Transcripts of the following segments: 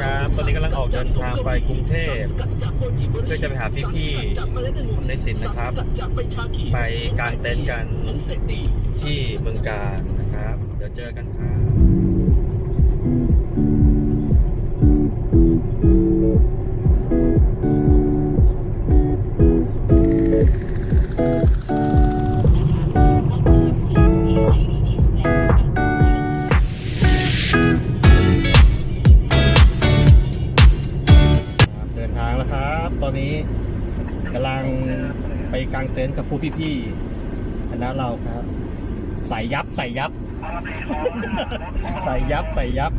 ครับ ตอนนี้กำลังออกเดินทางไปกรุงเทพเพื่อจะไปหาพี่ๆในสินนะครับ ไปกางเต็นท์กันที่เมืองการนะครับ เดี๋ยวเจอกันครับ นทางแล้วครับ ตอนนี้กำลังไปกางเต็นท์กับผู้พี่ๆคณะเราครับ ใส่ยับใส่ยับ ใส่ยับใส่ยับ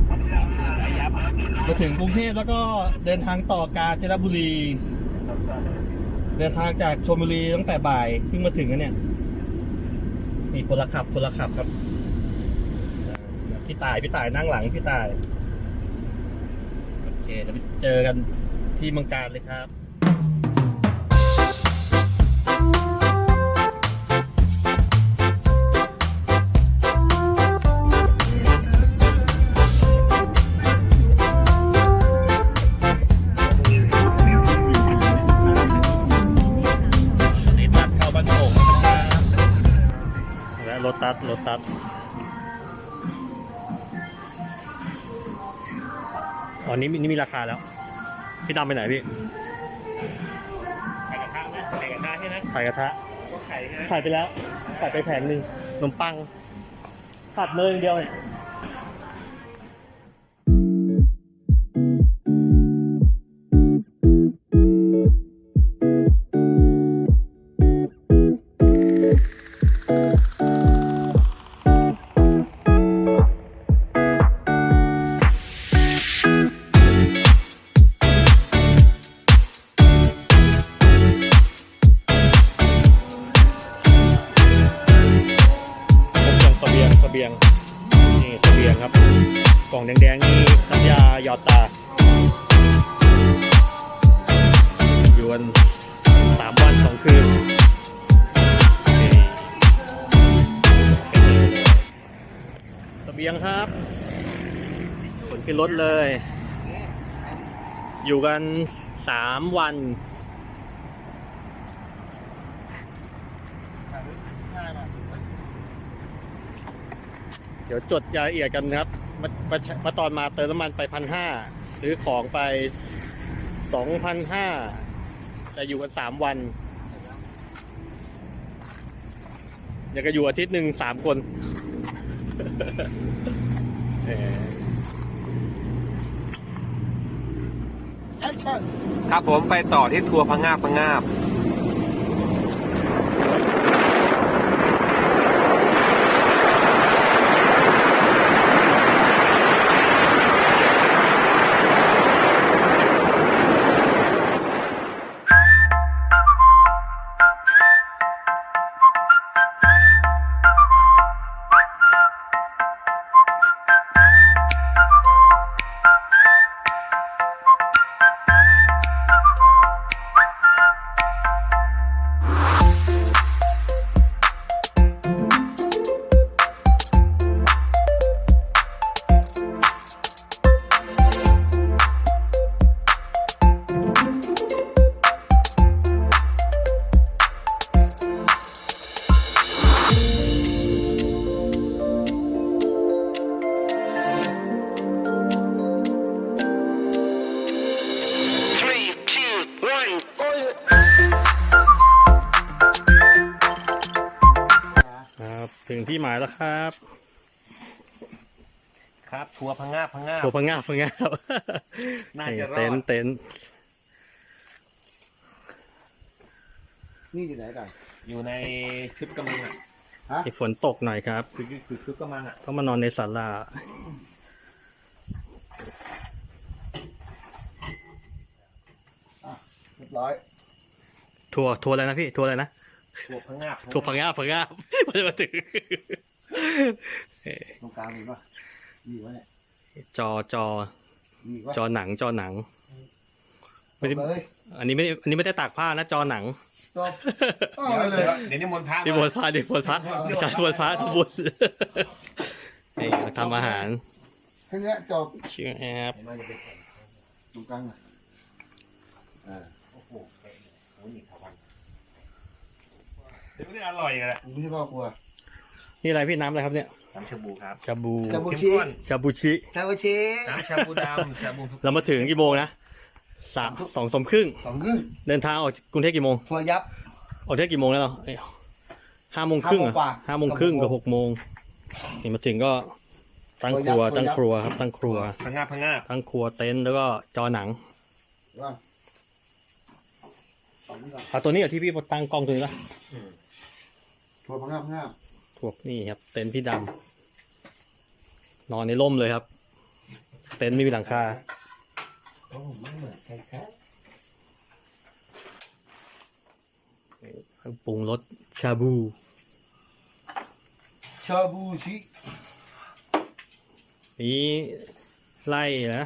มาถึงกรุงเทพแล้วก็เดินทางต่อกาญจนบุรี เดินทางจากชลบุรีตั้งแต่บ่ายเพิ่งมาถึงกันเนี่ยมีพลขับพลขับครับพี่ตายพี่ตายนั่งหลังพี่ตาย โอเคเดี๋ยวเจอกัน ที่เมืองการเลยครับ พี่ดำไปไหนพี่ไข่กระทะไหมไข่กระทะใช่ไหมไข่กระทะก็ไข่ใช่ไหมขายไปแล้วขายไปแผงหนึ่งขนมปังขาดเนยอย่างเดียวเนี่ย แดงๆนี่น้ำยาหยอดตาอยู่กันสามวันสองคืนนี่เบียงครับขนขึ้นรถเลย อยู่กันสามวันเดี๋ยวจดรายละเอียดกันครับ มาตอนมาเติมน้ำมันไปพันห้าซื้อของไปสองพันห้าแต่อยู่กันสามวัน อยากจะอยู่อาทิตย์หนึ่งสามคนเออครับผมไปต่อที่ทัวร์พังงาบพังงาบ มายแล้วครับ ครับทัวร์พังงาบพังงาบตัวพังงาบพังงาบน่าจะรอดเต็นท์เต็นท์นี่อยู่ไหนกันอยู่ในชุดกำลังอะให้ฝนตกหน่อยครับคือคือชุดกำลังอะต้องมานอนในศาลาเรียบร้อย ทัวร์ทัวร์อะไรนะพี่ทัวร์อะไรนะ ทัวร์พังงาบทัวร์พังงาบพังงาบมันจะมาถึงตรงกลางมีปะมีวะเนี่ยจอจอมีวะจอหนังจอหนังจบเลยอันนี้ไม่อันนี้ไม่ได้ตากผ้านะจอหนังจบเอาไปเลยเดี๋ยวนี้มนต์พระนี่บนพระนี่บนพระไม่ใช่บนพระทำบุญนี่ทำอาหารแค่เนี้ยจบชื่อแอปเห็นไหมจะเป็นตรงกลางอะอ่าโอ้โหเป๊ะเลยโอ้ยหนีทวันเดี๋ยว ไม่ได้อร่อยกันแหละไม่ใช่พ่อครัวนี่อะไรพี่น้ำอะไรครับเนี่ยน้ำชาบูครับชาบูชาบูเข้มชิข้นชาบูชิชาบูชิน้ำชาบูดำชาบูเรามาถึงกี่โมงนะสามสองสมครึ่งสองครึ่งเดินทางออกกรุงเทพกี่โมงทัวร์ยับออกเทพกี่โมงแล้วเราเอ้ยห้าโมงครึ่งเหรอห้าโมงกว่าห้าโมงครึ่งกับหกโมงนี่มาถึงก็ตั้งครัวตั้งครัวครับตั้งครัวพังงาบพังงาบตั้งครัวเต็นท์แล้วก็จอหนังว่าสองก่อนเอาตัวนี้เหรอที่พี่ตั้งกล้องตัวนี้ปะ ทัวร์พังงาพังงาบถูกนี่ครับ เต็นท์พี่ดำนอนในร่มเลยครับ เต็นท์ไม่มีหลังคาโอ้ไม่เหมือนใครครับปรุงรสชาบู ชาบูชินี่ไล่นะ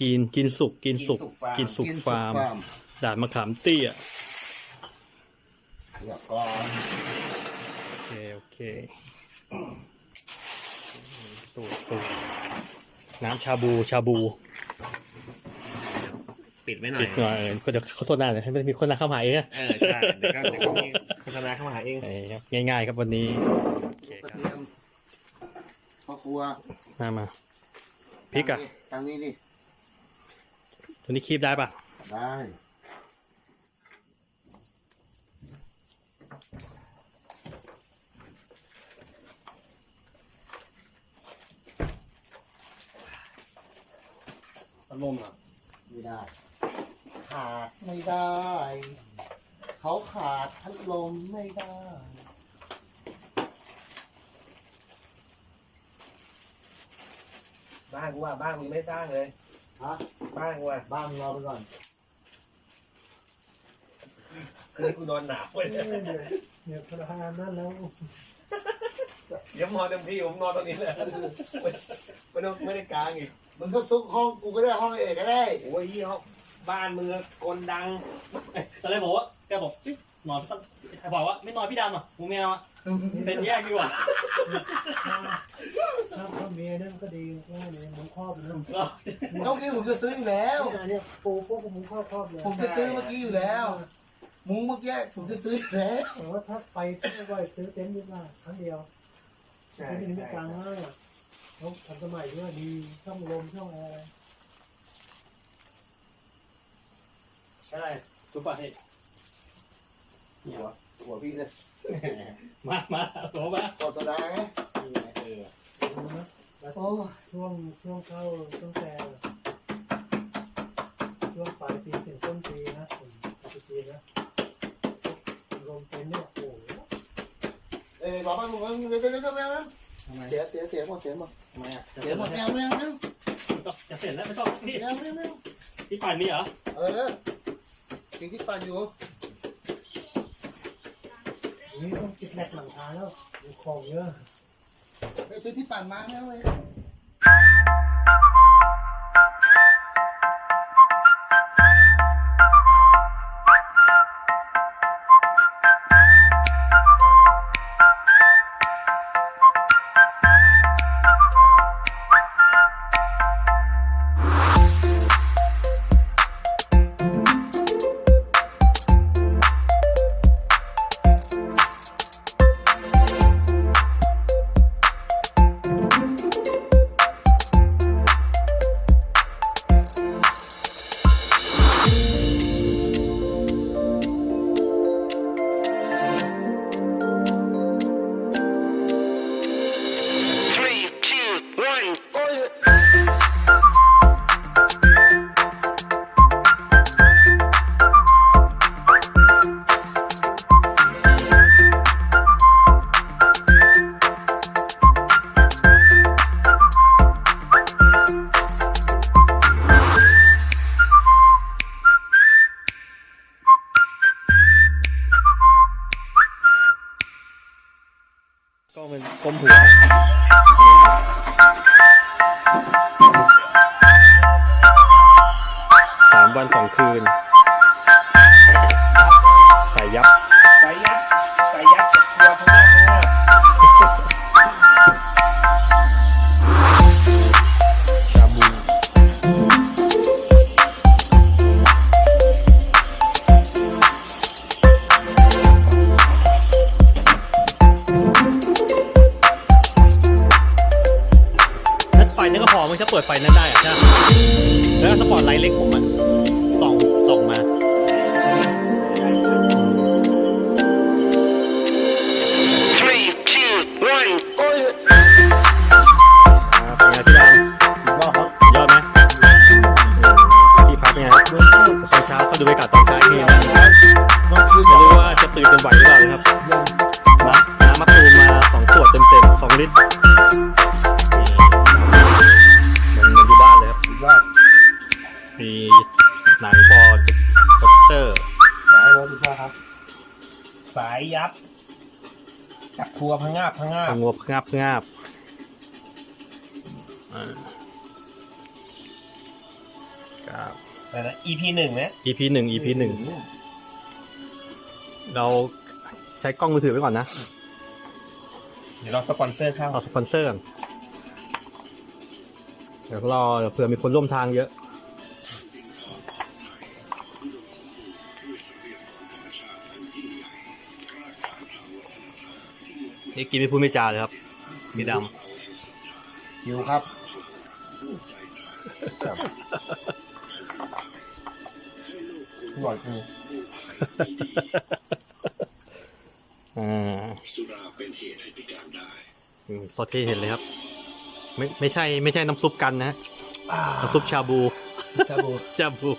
กินกินสุกกินสุกกินสุกกินฟาร์มฟาร์มด่านมะขามเตี้ยเดี๋ยวก่อนโอ เคโอเคตูดตูดน้ำชาบูชาบู ปิดไว้หน่อยปิดหน่อยเออก็จะเขาโทษหน้าเลยให้มันมีคนหน้าเข้ามาเองนะเออใช่เดี๋ยวก็เดี๋ยวก็มีโฆษณาเข้ามาหาเองเอ้ยครับง่ายๆครับวันนี้โอเคกระครับเทียมพ่อครัวมามาพริกอะทางนี้ดิ ตัวนี้คีบได้ปะได้ พัดลมอะไม่ได้ ขาดไม่ได้ เขาขาดพัดลมไม่ได้ บ้านกูว่าบ้านมึงไม่สร้างเลยฮะ บ้านกูว่าบ้างรอไปก่อน คืนกูนอนหนาวเลยเนี่ยพลังงานนั้นแล้ว เดี๋ยวนอนเต็มที่ผมนอนตรงนี้เลยไม่ต้องไม่ได้กลางอีก มึงก็ซุกห้องกูก็ได้ห้องเอกก็ได้ โอ้ยยี่ห้อบ้านมึงอะกลดังตอนแรกบอกว่าแกบอกเฮ้ยนอนต้องบอกว่าไม่นอนพี่ดำอะกูไม่เอาอะเป็นแยกดีกว่าถ้าถ้าเมียนั่นก็ดีว่าเนี่ยหมุนครอบนะเมื่อกี้ผมจะซื้ออยู่แล้ว เนี่ยเนี่ยปูพวกหมุนครอบครอบเลยผมจะซื้อเมื่อกี้อยู่แล้ว มุ้งเมื่อกี้ผมจะซื้ออยู่แล้วแต่ว่าถ้าไปที่ว่าซื้อเต็นท์ดีกว่าครั้งเดียวเต็นท์นี่ไม่กลางง่ายอะ เขาทันสมัยด้วยดีช่องลมช่องแอร์ใช่ทุกประเทศหัวหัวพี่เลยมามาโถมากอดโซดาไงแล้วโอ้ช่วงช่วงเข้าช่วงแต่ช่วงปลายปีถึงต้นปีนะผมปฏิจีนนะลมเต็นท์เนี่ยโอ้โหเอ้ยรอแป๊บนึงเดี๋ยวเดี๋ยวเดี๋ยวแม่ ทำไมเสียเสียเสียหมดเสียหมดทำไมอะจะเสีเสร็ยจหมแล้ดวแมวแมวแมวจะเสร็จแล้วไม่ต้องพี่แมวแมวแมวพี่ป่านมีเหรอเออกินที่ปั่นอยู่นี่ต้องติดแหลกหลังคาแล้วมีของเยอะ ไปซื้อที่ปั่นมาแล้วเว้ย เปิดไฟนั้นได้อะใช่ไหมแล้วสปอตไลท์เล็กผมอะส่องส่องมา Three, two, one. ครับเป็นไงพี่ดำยอดไหมที่พักเป็นไงครับตอนเช้าก็ดูบรรยากาศตอนเช้าอีกทีนะต้องขึ้นไม่รู้ว่าจะตื่นจนไหวหรือเปล่านะครับ น้ำน้ำมะตูมมาสองขวดเต็มๆสองลิตร ยยับกับครัวพังงาบพังงาบงวบงาบงาบอ่าครับ แต่นะ EP หนึ่งนะ EP หนึ่ง EP หนึ่งเราใช้กล้องมือถือไว้ก่อนนะ เดี๋ยวเราสปอนเซอร์เข้าเอาสปอนเซอร์ก่อนเดี๋ยวรอเดี๋ยวเผื่อมีคนร่วมทางเยอะ นี่กินไม่พูดไม่จาเลยครับ มีดหิวครับ อร่อยจริงำ อ่าอืมสดที่เห็นเลยครับ ไม่ไม่ใช่ไม่ใช่น้ำซุปกันนะฮะน้ำซุปชาบูจะบูดชาบู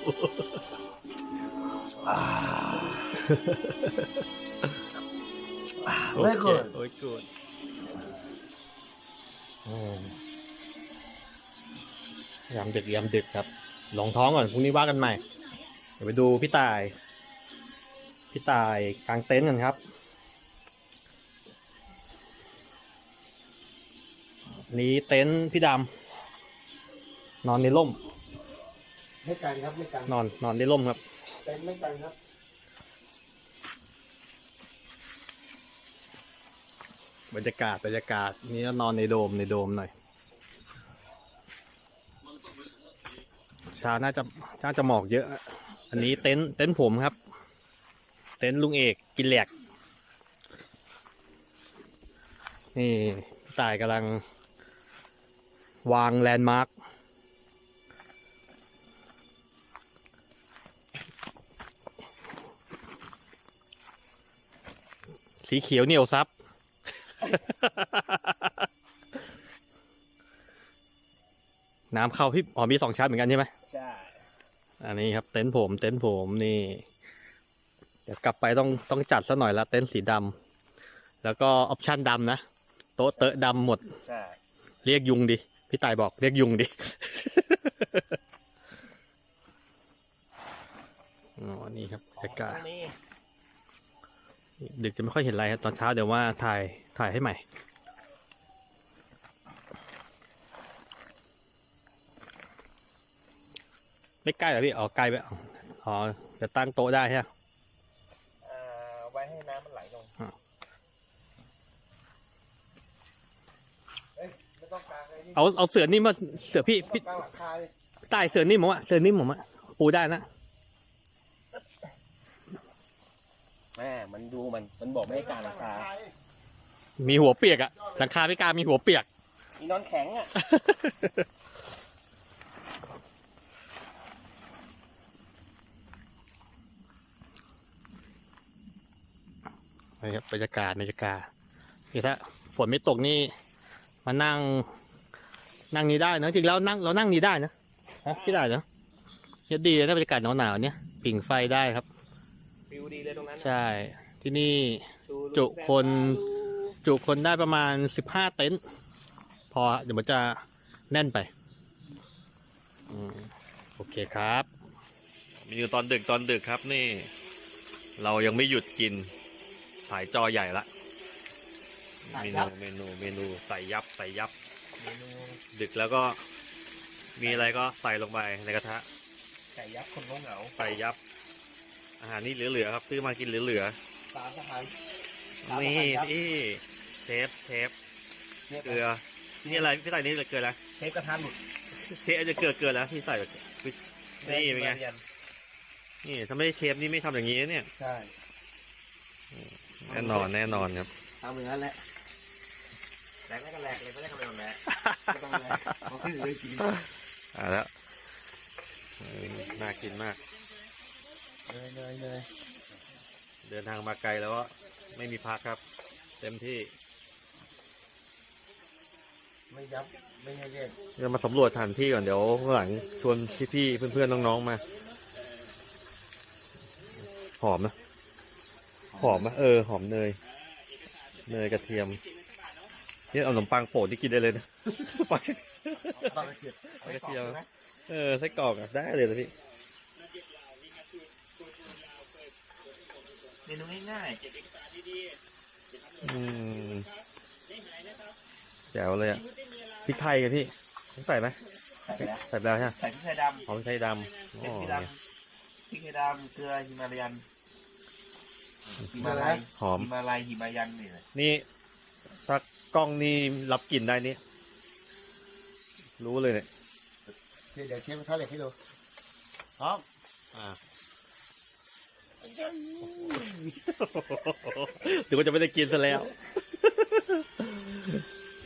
ไม่เกินโอ้ยกูดยำดึกยำดึกครับ ลองท้องก่อนพรุ่งนี้ว่ากันใหม่ เดี๋ยวไปดูพี่ตาย พี่ตายกลางเต็นท์กันครับ นี้เต็นท์พี่ดำนอนในร่ม ไม่ไกลครับไม่ไกลนอนนอนในร่มครับ เต็มไม่ไกลครับ บรรยากาศบรรยากาศนี่นอนในโดมในโดมหน่อยเช้าน่าจะน่าจะหมอกเยอะ อันนี้เต็นท์เต็นท์ผมครับ เต็นท์ลุงเอกกินแหลกนี่พี่ตายกำลัง วางแลนด์มาร์คสีเขียวเหนียวซับ น้ำเข้าพี่อ๋อมีสองชั้นเหมือนกันใช่ไหมใช่อันนี้ครับเต็นท์ผมเต็นท์ผมนี่ เดี๋ยวกลับไปต้องต้องจัดซะหน่อยละเต็นท์สีดำแล้วก็ออปชั่นดำนะโต๊ะเตอะดำหมดใช่เรียกยุงดิพี่ตายบอกเรียกยุงดิอ๋อนี่ครับบรรยากาศนี่ดึกจะไม่ค่อยเห็นอะไรครับตอนเช้าเดี๋ยวว่าถ่าย ถ่ายให้ใหม่ ไม่ใกล้เหรอพี่ อ๋อใกล้ไปอ๋ออ๋อ จะตั้งโต๊ะได้ใช่ไหมอ่าไว้ให้น้ำมันไหลลงไม่ต้องกลางเลยนี่เอาเอาเสือนี่มาเสือพี่ไม่พี่ต้องกลางหลังคาเลยใต้เสือนี่ผมอะเสือนี่ผมอะปูได้นะแม่มันดูมันมันบอกไม่ให้การราคา มีหัวเปียกอะหลังคาพี่กามีหัวเปียก มีนอนแข็งอะนี่ครับบรรยากาศบรรยากาศนี่ถ้าฝนไม่ตกนี่มานั่ง นั่งนี้ได้นะจริงแล้วนั่งเรานั่งนี้ได้นะฮะพี่ได้เนอะเนี่ยดีเลยถ้าบรรยากาศหนาวๆเนี่ยผิงไฟได้ครับฟิวดีเลยตรงนั้นน่ะใช่ที่นี่ดูจุคน จุคนได้ประมาณสิบห้าเต็นท์พอเดี๋ยวมันจะแน่นไปอืมโอเคครับมีอยู่ตอนดึกตอนดึกครับนี่ เรายังไม่หยุดกินถ่ายจอใหญ่ละเมนูเมนูเมนูใส่ยับใส่ยับ เมนูดึกแล้วก็มีอะไรก็ใส่ลงไปในกระทะ ไก่ยักษ์คนเหงาใส่ยับ อาหารนี่เหลือๆครับซื้อมากินเหลือสามสหายๆนี่นี่ เทปเทปเนี่ยเกลือ นี่อะไรพี่ใส่นี่เกลืออะไรเชฟกระทะหลุดเทปจะเกลือเกลือแล้วพี่ใส่นี่เป็นไงรียนี่ถ้าไม่ได้เชฟนี่ไม่ทำอย่างนี้นะเนี่ยใช่แน่นอนแน่นอนครับทำอย่างนั้นแหละรแต่ไม่กันแหลกเลยไม่ได้ทำอะไรกันแหลกไม่ต้องเลยเขาขึ้นเลยกินอ่าแล้วเออน่ากินมากเลยเลยเลยเดินทางมาไกลแล้วก็ไม่มีพักครับ เต็มที่ ไม่ยับไม่ให้เล่นเรามาสำรวจสถานที่ก่อนเดี๋ยวข้างหลังชวนพี่ๆเพื่อนๆน้องๆมา หอมนะหอมนะเออ หอมเนย เนยกระเทียมนี่เอาขนมปังโปะที่กินได้เลยนะปังปลากระเทียมปังกระเทียมเออไส้กรอกอะได้เลยนะพี่เมนูง่ายอืม แจ๋วเลยอะพริกไทยกันพี่ต้องใส่ไหมๆใส่แล้วใส่ไปแล้วใช่ไหมใส่พริกไทยดำหอมพริกไทยดำพริอ๋อกไทยดเนี่ยำพริกไทยดำเกลือฮิมาลายันฮิมาลายหอมฮิมาลายฮิมายันนี่แหละนี่ถ้ากล้องนี่รับกลิ่นได้นี่รู้เลยเนี่ยเดี๋ยวเชฟเขาเหล็กให้ดูพร้อมอ่าถือว่าจะไม่ได้กินซะแล้ว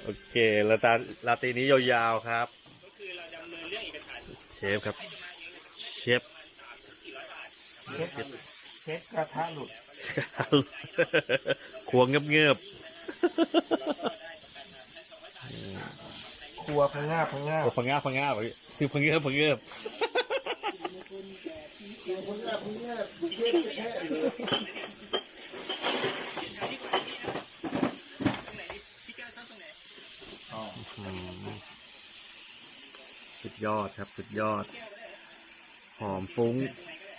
โอเคลาตาลาตีนี้ยาวๆครับเชฟครับเชฟเชฟเชฟกระทะหลุดควงเงียบครัวพังงาบพังงาๆบโอ้พังงาบพังงาบพี่คือพังเงียบพังเงียบ ยอดครับ สุดยอด หอมฟุ้ง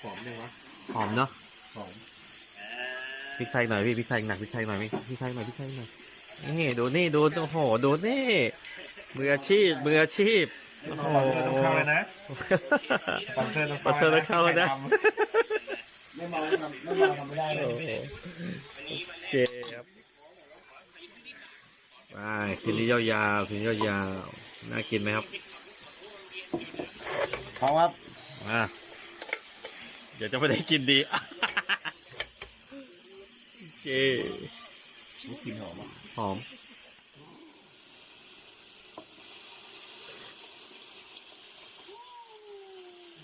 หอมเลยวะหอมเนาะหอมพริกไทยหน่อยพี่พริกไทยหนักพริกไทยหน่อยพี่พริกไทยหน่อยพริกไทยหน่อยนี่ดูนี่ดูโอ้โหดูนี่มืออาชีพมืออาชีพโอ้โหต้องเข้าเลยนะสปอนเซอร์ต้องสปอนเซอร์ต้องเข้าแล้วนะไม่เมาทำไม่เมาทำไม่ได้เลโอ้ยโหโอเคครับไปคืนนี้ยาวๆคืนนี้ยาวๆน่ากินไหมครับ พร้อมครับมาเดี๋ยวจะไม่ได้กินดีโอเคกลิ่นหอมอะหอม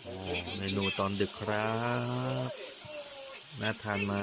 โอ้เมนูตอนดึกครับ น่าทานไหม